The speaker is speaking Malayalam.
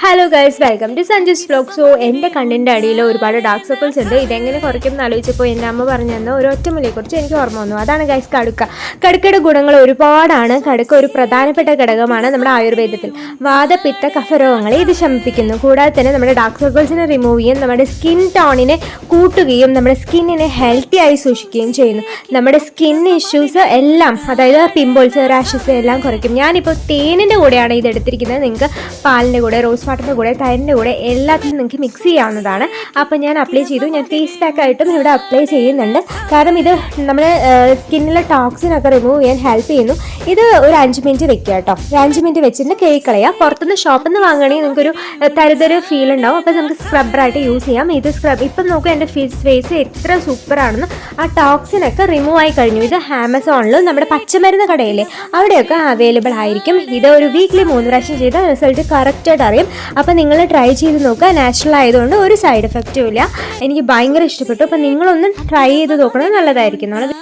Hello guys welcome to Sanju's vlog so എന്റെ കണ്ണിന്റെ അടിയിൽ ഒരുപാട് ഡാർക്ക് സർക്കിൾസ് ഉണ്ട്. ഇതെങ്ങനെ കുറയ്ക്കും എന്ന് ആലോചിച്ചപ്പോൾ എന്റെ അമ്മ പറഞ്ഞു തന്ന ഒരു ഒറ്റമുലയെക്കുറിച്ച് എനിക്ക് ഓർമ്മ വന്നു. അതാണ് ഗൈസ് കടുക്ക. കടുക്കയുടെ ഗുണങ്ങൾ ഒരുപാടാണ്. കടുക്ക ഒരു പ്രധാനപ്പെട്ട ഘടകമാണ് നമ്മുടെ ആയുർവേദത്തിൽ. വാദപിത്ത കഫരോഗങ്ങളെ ഇത് ശമിപ്പിക്കുന്നു. കൂടാതെ തന്നെ നമ്മുടെ ഡാർക്ക് സർക്കിൾസിനെ റിമൂവ് ചെയ്യും നമ്മുടെ സ്കിൻ ടോണിനെ കൂട്ടുകയും നമ്മുടെ സ്കിന്നിനെ ഹെൽത്തി ആയി സൂക്ഷിക്കുകയും ചെയ്യുന്നു. നമ്മുടെ സ്കിൻ ഇഷ്യൂസ് എല്ലാം അതായത് പിമ്പിൾസ് റാഷസ് എല്ലാം കുറയ്ക്കും. ഞാനിപ്പോൾ തേനിന്റെ കൂടെയാണ് ഇത് എടുത്തിരിക്കുന്നത്. നിങ്ങൾക്ക് പാലിന്റെ കൂടെ റോസ് വാട്ടറിന്റെ കൂടെ തൈരിന്റെ കൂടെ എല്ലാത്തിനും നിങ്ങൾക്ക് മിക്സ് ചെയ്യാവുന്നതാണ്. അപ്പോൾ ഞാൻ അപ്ലൈ ചെയ്തു. ഞാൻ ഫേസ് പാക്ക് ആയിട്ടും ഇവിടെ അപ്ലൈ ചെയ്യുന്നുണ്ട്. കാരണം ഇത് നമ്മുടെ സ്കിന്നിലെ ടോക്സിനൊക്കെ റിമൂവ് ചെയ്യാൻ ഹെൽപ്പ് ചെയ്യുന്നു. ഇത് ഒരു അഞ്ച് മിനിറ്റ് വെക്കുക കേട്ടോ. ഒരു അഞ്ച് മിനിറ്റ് വെച്ചിട്ട് കേക്ക് കളയാം. പുറത്തുനിന്ന് ഷോപ്പിൽ നിന്ന് വാങ്ങുകയാണെങ്കിൽ നിങ്ങൾക്കൊരു തരുതര ഫീൽ ഉണ്ടാവും. അപ്പോൾ നമുക്ക് സ്ക്രബ്ബറായിട്ട് യൂസ് ചെയ്യാം. ഇത് സ്ക്രബ് ഇപ്പം നോക്കൂ എന്റെ ഫേസ് ഫേസ് എത്ര സൂപ്പറാണെന്ന് ആ ടോക്സിനൊക്കെ റിമൂവ് ആയി കഴിഞ്ഞു. ഇത് ആമസോണിൽ നമ്മുടെ പച്ചമരുന്ന് കടയിലെ അവിടെയൊക്കെ അവൈലബിൾ ആയിരിക്കും. ഇത് ഒരു വീക്കിലി മൂന്ന് പ്രാവശ്യം ചെയ്താൽ റിസൾട്ട് കറക്റ്റായിട്ട് അറിയും. അപ്പോൾ നിങ്ങൾ ട്രൈ ചെയ്ത് നോക്കുക. നാച്ചുറൽ ആയതുകൊണ്ട് ഒരു സൈഡ് എഫക്റ്റും ഇല്ല. എനിക്ക് ഭയങ്കര ഇഷ്ടപ്പെട്ടു. അപ്പോൾ നിങ്ങളൊന്ന് ട്രൈ ചെയ്ത് നോക്കണത് നല്ലതായിരിക്കും.